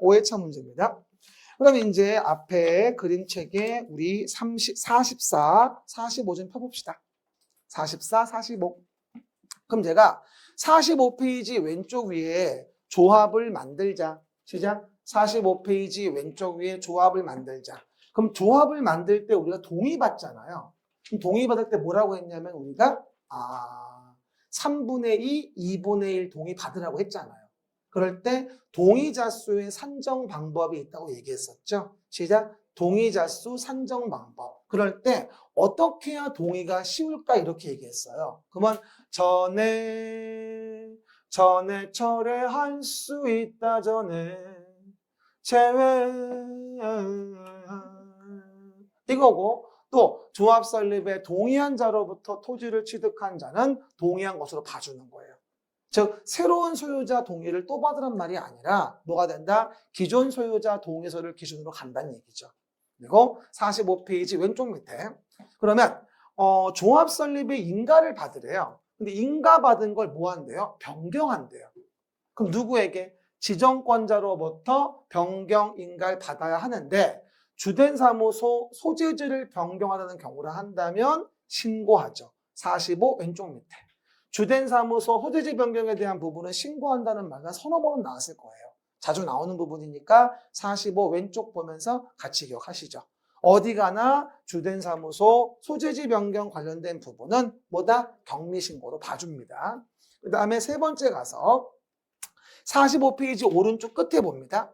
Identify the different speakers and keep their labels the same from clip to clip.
Speaker 1: 5회차 문제입니다. 그럼 이제 앞에 그림책에 우리 30, 44, 45 좀 펴봅시다. 44, 45. 그럼 제가 45페이지 왼쪽 위에 조합을 만들자. 시작. 45페이지 왼쪽 위에 조합을 만들자. 그럼 조합을 만들 때 우리가 동의 받잖아요. 그럼 동의 받을 때 뭐라고 했냐면 우리가 아 3분의 2, 2분의 1 동의 받으라고 했잖아요. 그럴 때 동의자 수의 산정 방법이 있다고 얘기했었죠. 시작. 동의자 수 산정 방법. 그럴 때 어떻게 해야 동의가 쉬울까 이렇게 얘기했어요. 그러면 전에 전에 철회할 수 있다 전에 제외 이거고 또 조합 설립에 동의한 자로부터 토지를 취득한 자는 동의한 것으로 봐주는 거예요. 즉 새로운 소유자 동의를 또 받으란 말이 아니라 뭐가 된다? 기존 소유자 동의서를 기준으로 간다는 얘기죠. 그리고 45페이지 왼쪽 밑에 그러면 어, 조합 설립에 인가를 받으래요. 근데 인가 받은 걸 뭐 한대요? 변경한대요. 그럼 누구에게? 지정권자로부터 변경 인가를 받아야 하는데 주된 사무소 소재지를 변경하려는 경우를 한다면 신고하죠. 45 왼쪽 밑에. 주된 사무소 소재지 변경에 대한 부분은 신고한다는 말과 서너 번은 나왔을 거예요. 자주 나오는 부분이니까 45 왼쪽 보면서 같이 기억하시죠. 어디 가나 주된 사무소 소재지 변경 관련된 부분은 뭐다? 격리신고로 봐줍니다. 그 다음에 세 번째 가서 45페이지 오른쪽 끝에 봅니다.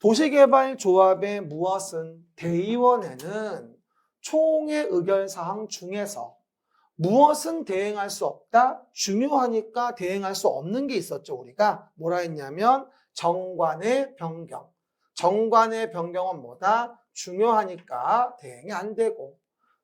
Speaker 1: 도시개발조합의 무엇은 대의원에는 총회 의결사항 중에서 무엇은 대행할 수 없다? 중요하니까 대행할 수 없는 게 있었죠, 우리가. 뭐라 했냐면 정관의 변경. 정관의 변경은 뭐다? 중요하니까 대행이 안 되고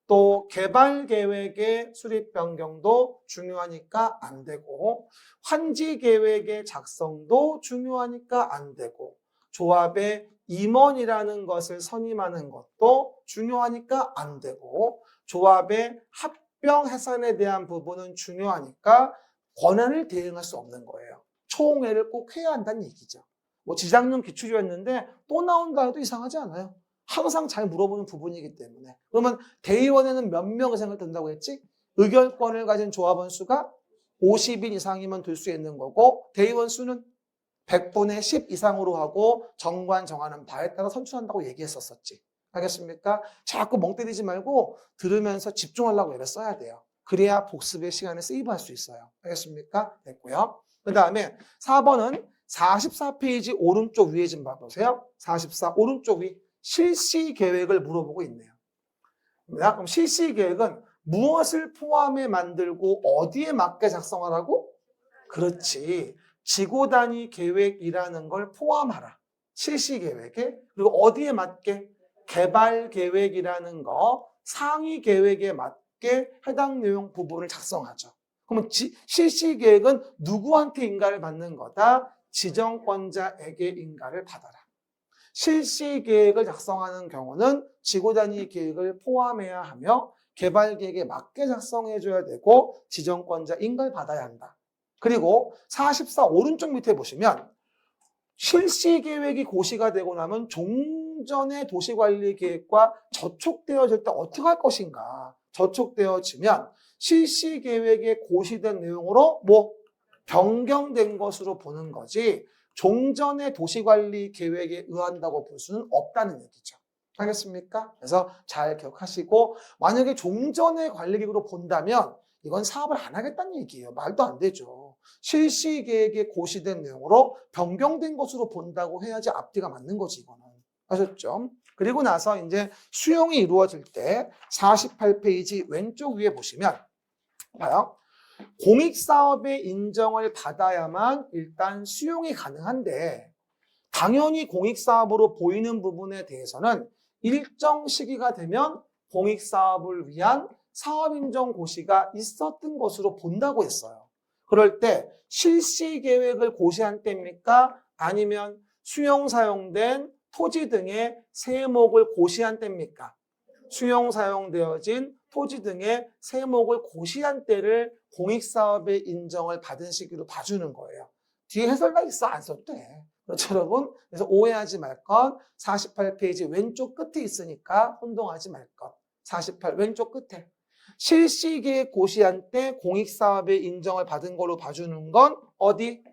Speaker 1: 또 개발 계획의 수립 변경도 중요하니까 안 되고 환지 계획의 작성도 중요하니까 안 되고 조합의 임원이라는 것을 선임하는 것도 중요하니까 안 되고 조합의 합 병 해산에 대한 부분은 중요하니까 권한을 대행할 수 없는 거예요. 총회를 꼭 해야 한다는 얘기죠. 뭐 지장령 기출이었는데 또 나온다 해도 이상하지 않아요. 항상 잘 물어보는 부분이기 때문에. 그러면 대의원에는 몇 명의 생각을 든다고 했지? 의결권을 가진 조합원 수가 50인 이상이면 될수 있는 거고 대의원 수는 100분의 10 이상으로 하고 정관 정하는 바에 따라 선출한다고 얘기했었었지. 알겠습니까? 자꾸 멍 때리지 말고 들으면서 집중하려고 애를 써야 돼요. 그래야 복습의 시간을 세이브할 수 있어요. 알겠습니까? 됐고요. 그 다음에 4번은 44페이지 오른쪽 위에 좀 봐보세요. 44 오른쪽 위 실시 계획을 물어보고 있네요. 그럼 실시 계획은 무엇을 포함해 만들고 어디에 맞게 작성하라고? 그렇지. 지구 단위 계획이라는 걸 포함하라. 실시 계획에 그리고 어디에 맞게 개발 계획이라는 거 상위 계획에 맞게 해당 내용 부분을 작성하죠. 그러면 지, 실시 계획은 누구한테 인가를 받는 거다? 지정권자에게 인가를 받아라. 실시 계획을 작성하는 경우는 지구 단위 계획을 포함해야 하며 개발 계획에 맞게 작성해 줘야 되고 지정권자 인가를 받아야 한다. 그리고 44 오른쪽 밑에 보시면 실시 계획이 고시가 되고 나면 종전의 도시관리 계획과 저촉되어질 때 어떻게 할 것인가? 저촉되어지면 실시 계획에 고시된 내용으로 뭐 변경된 것으로 보는 거지 종전의 도시관리 계획에 의한다고 볼 수는 없다는 얘기죠. 알겠습니까? 그래서 잘 기억하시고 만약에 종전의 관리계획으로 본다면 이건 사업을 안 하겠다는 얘기예요. 말도 안 되죠. 실시 계획에 고시된 내용으로 변경된 것으로 본다고 해야지 앞뒤가 맞는 거지 이거는. 아셨죠? 그리고 나서 이제 수용이 이루어질 때 48페이지 왼쪽 위에 보시면 봐요. 공익사업의 인정을 받아야만 일단 수용이 가능한데 당연히 공익사업으로 보이는 부분에 대해서는 일정 시기가 되면 공익사업을 위한 사업인정 고시가 있었던 것으로 본다고 했어요. 그럴 때 실시 계획을 고시한 때입니까? 아니면 수용 사용된 토지 등의 세목을 고시한 때입니까? 수용 사용되어진 토지 등의 세목을 고시한 때를 공익사업의 인정을 받은 시기로 봐주는 거예요. 뒤에 해설가 있어 안 써도 돼. 그렇죠, 여러분? 그래서 오해하지 말 것. 48페이지 왼쪽 끝에 있으니까 혼동하지 말 것. 48 왼쪽 끝에. 실시계획 고시한 때 공익사업의 인정을 받은 걸로 봐주는 건 어디?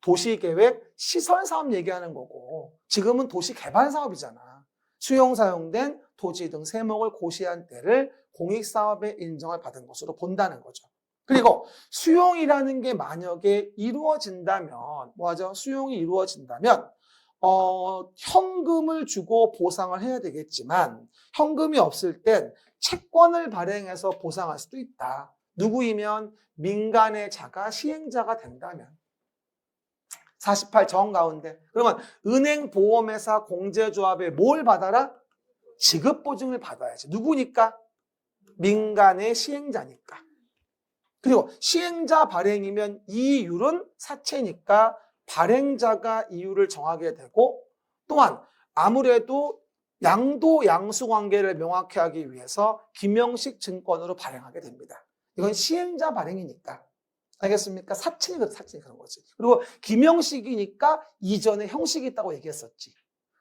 Speaker 1: 도시계획 시설사업 얘기하는 거고 지금은 도시개발사업이잖아. 수용 사용된 토지 등 세목을 고시한 때를 공익사업의 인정을 받은 것으로 본다는 거죠. 그리고 수용이라는 게 만약에 이루어진다면 뭐하죠? 수용이 이루어진다면 어, 현금을 주고 보상을 해야 되겠지만 현금이 없을 땐 채권을 발행해서 보상할 수도 있다. 누구이면 민간의 자가 시행자가 된다면 48 정 가운데 그러면 은행 보험회사 공제조합에 뭘 받아라? 지급 보증을 받아야지. 누구니까? 민간의 시행자니까. 그리고 시행자 발행이면 이율은 사채니까 발행자가 이율을 정하게 되고 또한 아무래도 양도 양수 관계를 명확히 하기 위해서 김영식 증권으로 발행하게 됩니다. 이건 시행자 발행이니까. 알겠습니까? 사칭이 사칭이 그런 거지. 그리고 김영식이니까 이전에 형식이 있다고 얘기했었지.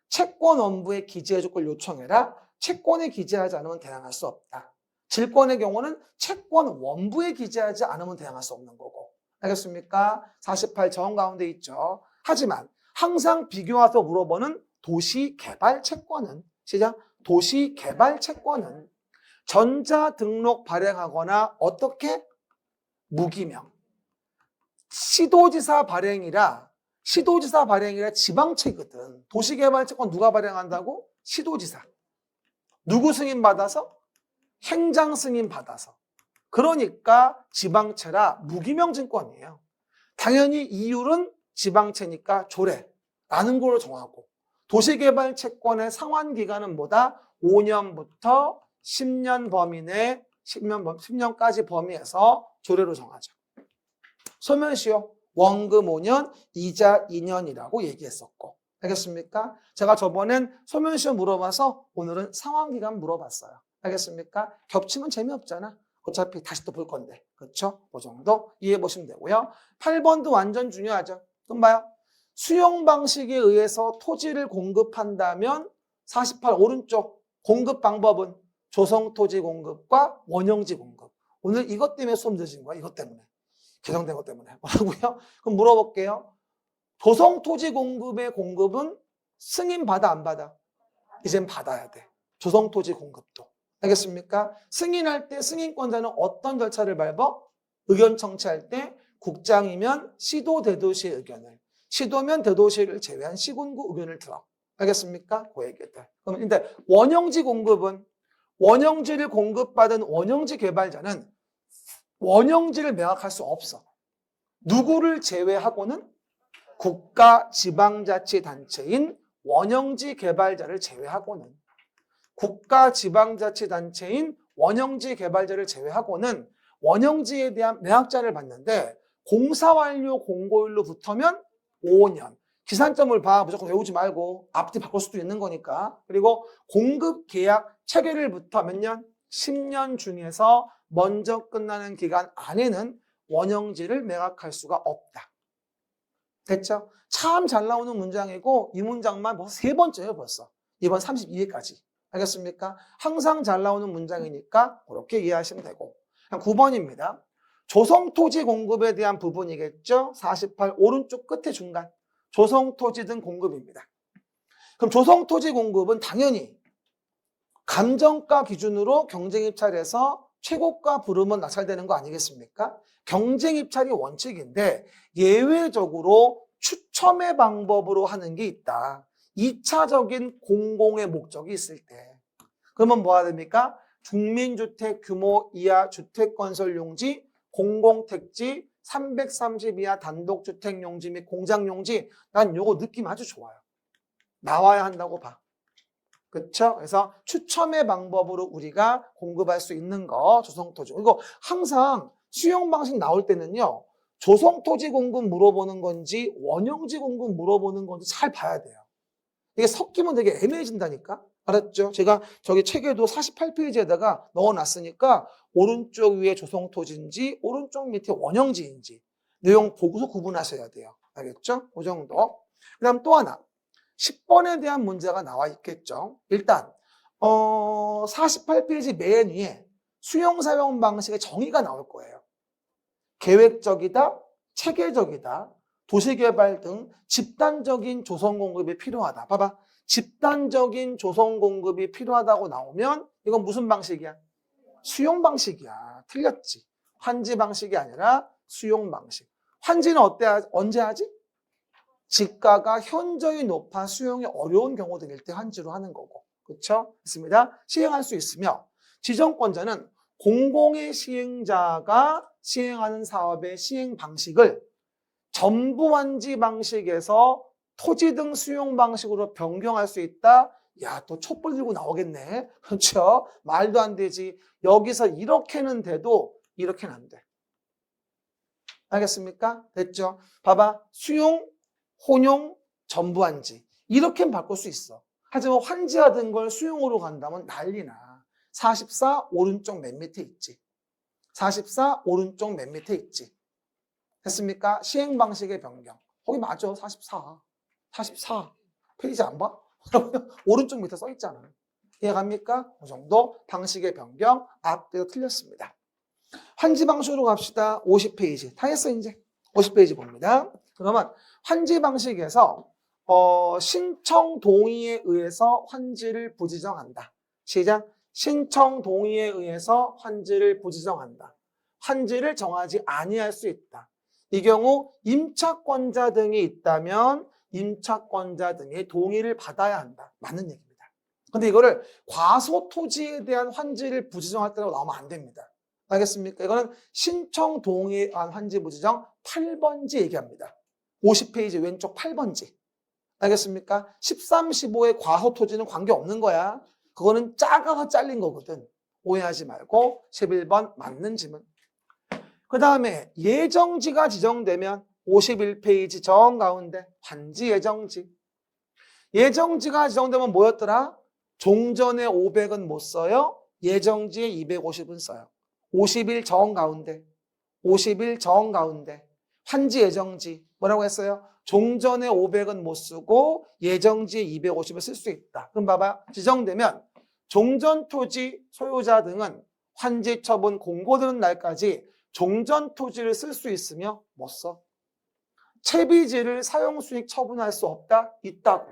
Speaker 1: 채권 원부에 기재 조건을 요청해라. 채권에 기재하지 않으면 대항할 수 없다. 질권의 경우는 채권 원부에 기재하지 않으면 대항할 수 없는 거고. 알겠습니까? 48 정 가운데 있죠. 하지만 항상 비교해서 물어보는 도시 개발 채권은 시작 도시 개발 채권은 전자 등록 발행하거나 어떻게 무기명 시도지사 발행이라 시도지사 발행이라 지방채거든. 도시개발채권 누가 발행한다고? 시도지사. 누구 승인 받아서? 행장 승인 받아서. 그러니까 지방채라 무기명 증권이에요. 당연히 이율은 지방채니까 조례라는 걸로 정하고 도시개발 채권의 상환 기간은 뭐다? 5년부터 10년 범위 내 10년 범 10년까지 범위에서 조례로 정하죠. 소멸시효 원금 5년, 이자 2년이라고 얘기했었고 알겠습니까? 제가 저번엔 소멸시효 물어봐서 오늘은 상환기간 물어봤어요. 알겠습니까? 겹치면 재미없잖아. 어차피 다시 또 볼 건데. 그렇죠? 그 정도 이해해 보시면 되고요. 8번도 완전 중요하죠. 그럼 봐요. 수용 방식에 의해서 토지를 공급한다면 48 오른쪽 공급 방법은 조성 토지 공급과 원형지 공급. 오늘 이것 때문에 수업 늦은 거야. 이것 때문에. 개정된 것 때문에. 뭐라고요? 그럼 물어볼게요. 조성 토지 공급의 공급은 승인 받아 안 받아? 이젠 받아야 돼. 조성 토지 공급도. 알겠습니까? 승인할 때 승인권자는 어떤 절차를 밟아? 의견 청취할 때 국장이면 시도 대도시의 의견을, 시도면 대도시를 제외한 시군구 의견을 들어. 알겠습니까? 그 얘기들. 그럼 근데 원형지 공급은 원형지를 공급받은 원형지 개발자는 원형지를 매각할 수 없어. 누구를 제외하고는 국가 지방자치단체인 원형지 개발자를 제외하고는 국가 지방자치단체인 원형지 개발자를 제외하고는 원형지에 대한 매각자를 받는데 공사 완료 공고일로 붙으면 5년. 기산점을 봐. 무조건 외우지 말고 앞뒤 바꿀 수도 있는 거니까. 그리고 공급 계약 체결일부터 몇 년? 10년 중에서 먼저 끝나는 기간 안에는 원형지를 매각할 수가 없다. 됐죠? 참 잘 나오는 문장이고 이 문장만 벌써 세 번째예요 벌써. 이번 32회까지. 알겠습니까? 항상 잘 나오는 문장이니까 그렇게 이해하시면 되고. 9번입니다. 조성 토지 공급에 대한 부분이겠죠? 48 오른쪽 끝에 중간. 조성 토지 등 공급입니다. 그럼 조성 토지 공급은 당연히 감정가 기준으로 경쟁 입찰에서 최고가 부르면 낙찰되는 거 아니겠습니까? 경쟁 입찰이 원칙인데 예외적으로 추첨의 방법으로 하는 게 있다. 2차적인 공공의 목적이 있을 때. 그러면 뭐 해야 됩니까? 중민주택 규모 이하 주택 건설 용지, 공공택지, 330 이하 단독주택 용지 및 공장 용지. 난 요거 느낌 아주 좋아요. 나와야 한다고 봐. 그렇죠? 그래서 추첨의 방법으로 우리가 공급할 수 있는 거 조성토지. 이거 항상 수용 방식 나올 때는요. 조성토지 공급 물어보는 건지 원형지 공급 물어보는 건지 잘 봐야 돼요. 이게 섞이면 되게 애매해진다니까. 알았죠? 제가 저기 책에도 48페이지에다가 넣어놨으니까 오른쪽 위에 조성토지인지 오른쪽 밑에 원형지인지 내용 보고서 구분하셔야 돼요. 알겠죠? 그 정도. 그 다음 또 하나. 10번에 대한 문제가 나와 있겠죠. 일단, 어, 48페이지 맨 위에 수용 사용 방식의 정의가 나올 거예요. 계획적이다, 체계적이다, 도시개발 등 집단적인 조성 공급이 필요하다. 봐봐. 집단적인 조성 공급이 필요하다고 나오면 이건 무슨 방식이야? 수용 방식이야. 틀렸지. 환지 방식이 아니라 수용 방식. 환지는 어때, 언제 하지? 지가가 현저히 높아 수용이 어려운 경우들일 때 환지로 하는 거고. 그렇죠? 있습니다. 시행할 수 있으며 지정권자는 공공의 시행자가 시행하는 사업의 시행 방식을 전부 환지 방식에서 토지 등 수용 방식으로 변경할 수 있다. 야, 또 촛불 들고 나오겠네. 그렇죠? 말도 안 되지. 여기서 이렇게는 돼도 이렇게는 안 돼. 알겠습니까? 됐죠? 봐봐. 수용, 혼용, 전부 환지. 이렇게는 바꿀 수 있어. 하지만 환지하던 걸 수용으로 간다면 난리나. 44 오른쪽 맨 밑에 있지. 44 오른쪽 맨 밑에 있지. 됐습니까? 시행 방식의 변경. 거기 맞아. 44. 44. 페이지 안 봐? 오른쪽 밑에 써 있잖아. 이해갑니까? 그 정도 방식의 변경 앞뒤로 틀렸습니다. 환지 방식으로 갑시다. 50페이지. 다 했어 이제. 50페이지 봅니다. 그러면 환지 방식에서 어, 신청 동의에 의해서 환지를 부지정한다. 시작. 신청 동의에 의해서 환지를 부지정한다. 환지를 정하지 아니할 수 있다. 이 경우 임차권자 등이 있다면 임차권자 등의 동의를 받아야 한다. 맞는 얘기입니다. 근데 이거를 과소 토지에 대한 환지를 부지정할 때라고 나오면 안 됩니다. 알겠습니까? 이거는 신청 동의에 의한 환지 부지정 8번지 얘기합니다. 50페이지 왼쪽 8번지. 알겠습니까? 13, 15의 과소 토지는 관계없는 거야. 그거는 작아가 잘린 거거든. 오해하지 말고 11번 맞는 지문. 그 다음에 예정지가 지정되면 51페이지 정 가운데 환지 예정지. 예정지가 지정되면 뭐였더라? 종전에 500은 못 써요. 예정지에 250은 써요. 50일 정 가운데. 50일 정 가운데. 환지 예정지. 뭐라고 했어요? 종전에 500은 못 쓰고 예정지에 250을 쓸 수 있다. 그럼 봐봐. 지정되면 종전 토지 소유자 등은 환지 처분 공고되는 날까지 종전 토지를 쓸 수 있으며 못 써. 채비지를 사용 수익 처분할 수 없다? 있다고.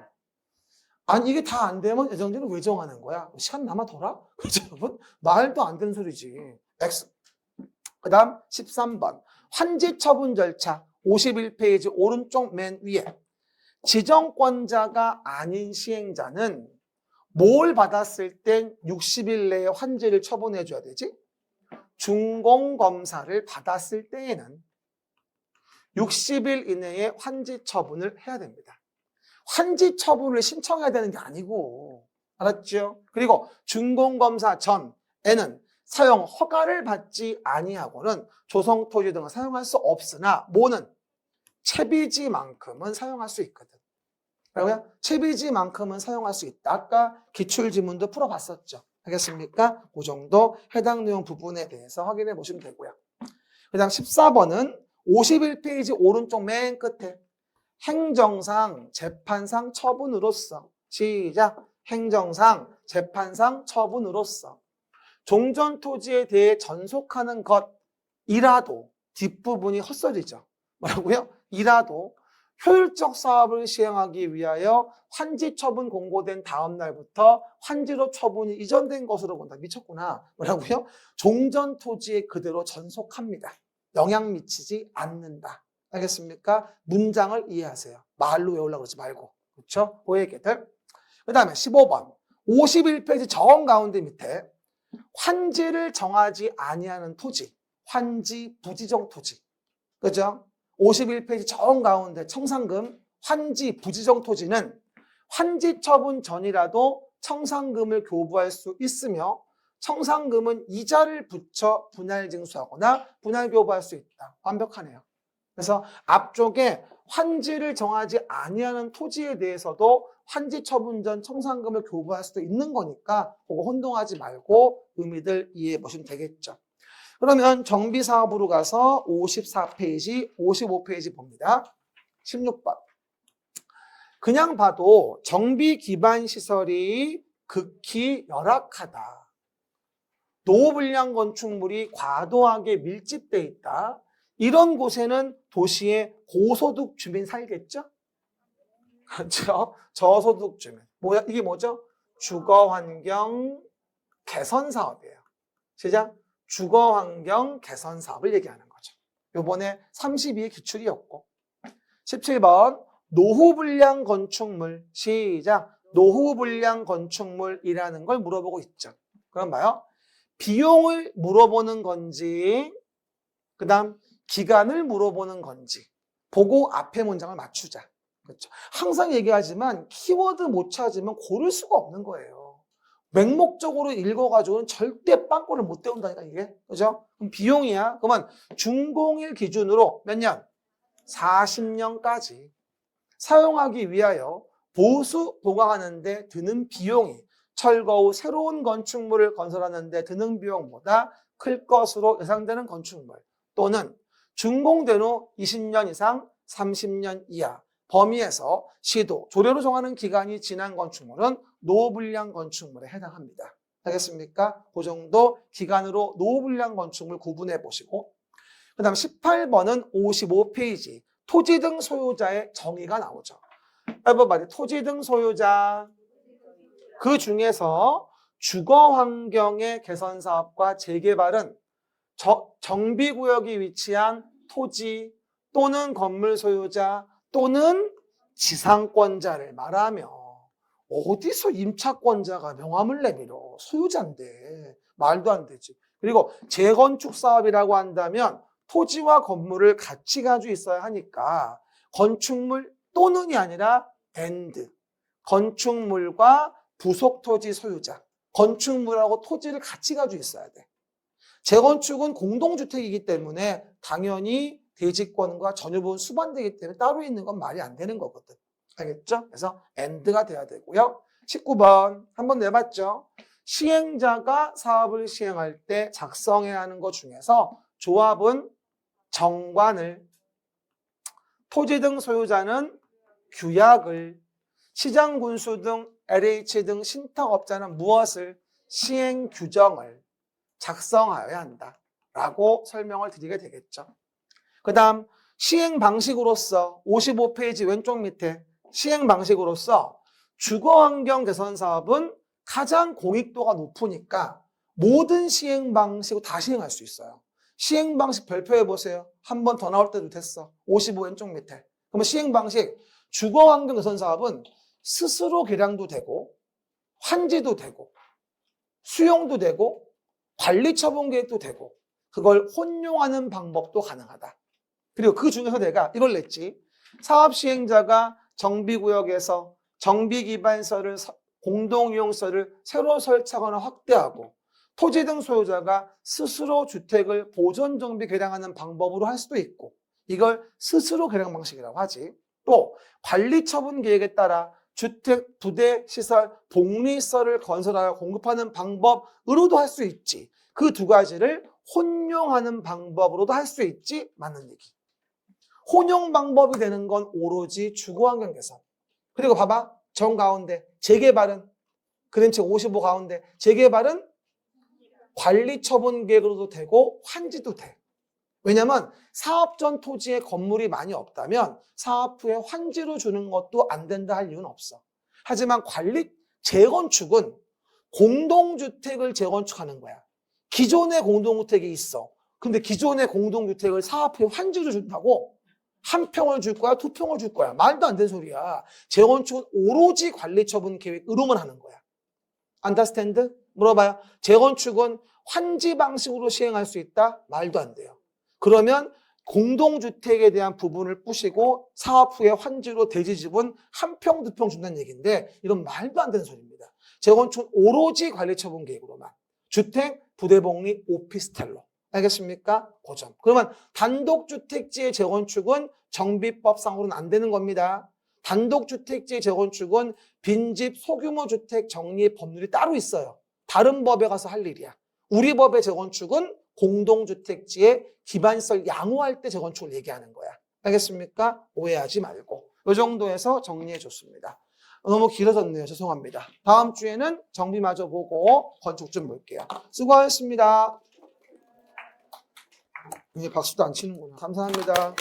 Speaker 1: 아니 이게 다 안 되면 예정지는 왜 정하는 거야? 시간 남아더라? 그렇죠 여러분? 말도 안 되는 소리지. X. 그 다음 13번. 환지 처분 절차 51페이지 오른쪽 맨 위에 지정권자가 아닌 시행자는 뭘 받았을 땐 60일 내에 환지를 처분해 줘야 되지? 준공검사를 받았을 때에는 60일 이내에 환지 처분을 해야 됩니다. 환지 처분을 신청해야 되는 게 아니고 알았죠? 그리고 준공검사 전에는 사용 허가를 받지 아니하고는 조성토지 등을 사용할 수 없으나 뭐는 채비지만큼은 사용할 수 있거든. 그러면 채비지만큼은 사용할 수 있다. 아까 기출지문도 풀어봤었죠. 알겠습니까? 그 정도 해당 내용 부분에 대해서 확인해 보시면 되고요. 그 다음 14번은 51페이지 오른쪽 맨 끝에 행정상 재판상 처분으로서 시작 행정상 재판상 처분으로서 종전 토지에 대해 전속하는 것이라도 뒷부분이 헛소리죠. 뭐라고요? 이라도 효율적 사업을 시행하기 위하여 환지 처분 공고된 다음 날부터 환지로 처분이 이전된 것으로 본다. 미쳤구나. 뭐라고요? 종전 토지에 그대로 전속합니다. 영향 미치지 않는다. 알겠습니까? 문장을 이해하세요. 말로 외우려고 그러지 말고. 그렇죠? 그 얘기들. 그 다음에 15번. 51페이지 정 가운데 밑에 환지를 정하지 아니하는 토지. 환지 부지정 토지. 그죠? 51페이지 정 가운데 청산금 환지 부지정 토지는 환지 처분 전이라도 청산금을 교부할 수 있으며 청산금은 이자를 붙여 분할 징수하거나 분할 교부할 수 있다. 완벽하네요. 그래서 앞쪽에 환지를 정하지 아니하는 토지에 대해서도 환지 처분 전 청산금을 교부할 수도 있는 거니까 그거 혼동하지 말고 의미들 이해해 보시면 되겠죠. 그러면 정비사업으로 가서 54페이지, 55페이지 봅니다. 16번. 그냥 봐도 정비 기반 시설이 극히 열악하다. 노후불량 건축물이 과도하게 밀집돼 있다. 이런 곳에는 도시의 고소득 주민 살겠죠? 그렇죠? 저소득 주민. 뭐야? 이게 뭐죠? 주거 환경 개선 사업이에요. 시작. 주거 환경 개선 사업을 얘기하는 거죠. 요번에 32의 기출이었고. 17번 노후 불량 건축물 시작. 노후 불량 건축물이라는 걸 물어보고 있죠. 그럼 봐요. 비용을 물어보는 건지, 그 다음 기간을 물어보는 건지, 보고 앞에 문장을 맞추자. 그렇죠. 항상 얘기하지만 키워드 못 찾으면 고를 수가 없는 거예요. 맹목적으로 읽어가지고는 절대 빵꾸를 못 때운다니까 이게. 그죠? 그럼 비용이야. 그러면 중공일 기준으로 몇 년? 40년까지 사용하기 위하여 보수 보강하는데 드는 비용이 철거 후 새로운 건축물을 건설하는데 드는 비용보다 클 것으로 예상되는 건축물 또는 준공된 후 20년 이상 30년 이하 범위에서 시도, 조례로 정하는 기간이 지난 건축물은 노후불량 건축물에 해당합니다. 알겠습니까? 그 정도 기간으로 노후불량 건축물 구분해 보시고 그 다음 18번은 55페이지 토지 등 소유자의 정의가 나오죠. everybody 토지 등 소유자 그 중에서 주거 환경의 개선 사업과 재개발은 저- 정비구역이 위치한 토지 또는 건물 소유자 또는 지상권자를 말하며 어디서 임차권자가 명함을 내밀어 소유자인데 말도 안 되지. 그리고 재건축 사업이라고 한다면 토지와 건물을 같이 가지고 있어야 하니까 건축물 또는이 아니라 and 건축물과 부속 토지 소유자 건축물하고 토지를 같이 가지고 있어야 돼. 재건축은 공동주택이기 때문에 당연히 대지권과 전유분 수반되기 때문에 따로 있는 건 말이 안 되는 거거든. 알겠죠? 그래서 and가 돼야 되고요. 19번 한번 내봤죠? 시행자가 사업을 시행할 때 작성해야 하는 것 중에서 조합은 정관을 토지 등 소유자는 규약을 시장 군수 등 LH 등 신탁업자는 무엇을 시행 규정을 작성하여야 한다라고 설명을 드리게 되겠죠. 그 다음 시행 방식으로서 55페이지 왼쪽 밑에 시행 방식으로서 주거 환경 개선 사업은 가장 공익도가 높으니까 모든 시행 방식으로 다 시행할 수 있어요. 시행 방식 별표해 보세요. 한 번 더 나올 때도 됐어. 55 왼쪽 밑에. 그러면 시행 방식 주거 환경 개선 사업은 스스로 개량도 되고 환지도 되고 수용도 되고 관리 처분 계획도 되고 그걸 혼용하는 방법도 가능하다. 그리고 그 중에서 내가 이걸 냈지. 사업 시행자가 정비구역에서 정비기반서를 서- 공동이용서를 새로 설치하거나 확대하고 토지 등 소유자가 스스로 주택을 보존 정비 개량하는 방법으로 할 수도 있고 이걸 스스로 개량 방식이라고 하지. 또 관리 처분 계획에 따라 주택, 부대, 시설, 복리서를 건설하여 공급하는 방법으로도 할 수 있지. 그 두 가지를 혼용하는 방법으로도 할 수 있지. 맞는 얘기. 혼용 방법이 되는 건 오로지 주거환경 개선. 그리고 봐봐. 정 가운데 재개발은 그림책 55 가운데 재개발은 관리 처분 계획으로도 되고 환지도 돼. 왜냐면 사업 전 토지에 건물이 많이 없다면 사업 후에 환지로 주는 것도 안 된다 할 이유는 없어. 하지만 관리 재건축은 공동주택을 재건축하는 거야. 기존의 공동주택이 있어. 근데 기존의 공동주택을 사업 후에 환지로 준다고 한 평을 줄 거야, 두 평을 줄 거야. 말도 안 되는 소리야. 재건축은 오로지 관리 처분 계획으로만 하는 거야. 안다스탠드? 물어봐요. 재건축은 환지 방식으로 시행할 수 있다? 말도 안 돼요. 그러면 공동주택에 대한 부분을 부시고 사업 후에 환지로 대지 지분 한 평, 두 평 준다는 얘기인데 이건 말도 안 되는 소리입니다. 재건축은 오로지 관리 처분 계획으로만. 주택, 부대복리, 오피스텔로. 알겠습니까? 고점. 그러면 단독주택지의 재건축은 정비법상으로는 안 되는 겁니다. 단독주택지의 재건축은 빈집 소규모 주택 정리 법률이 따로 있어요. 다른 법에 가서 할 일이야. 우리 법의 재건축은 공동주택지의 기반시설 양호할 때 재건축을 얘기하는 거야. 알겠습니까? 오해하지 말고. 이 정도에서 정리해 줬습니다. 너무 길어졌네요. 죄송합니다. 다음 주에는 정비마저 보고 건축 좀 볼게요. 수고하셨습니다. 이제 박수도 안 치는구나. 감사합니다.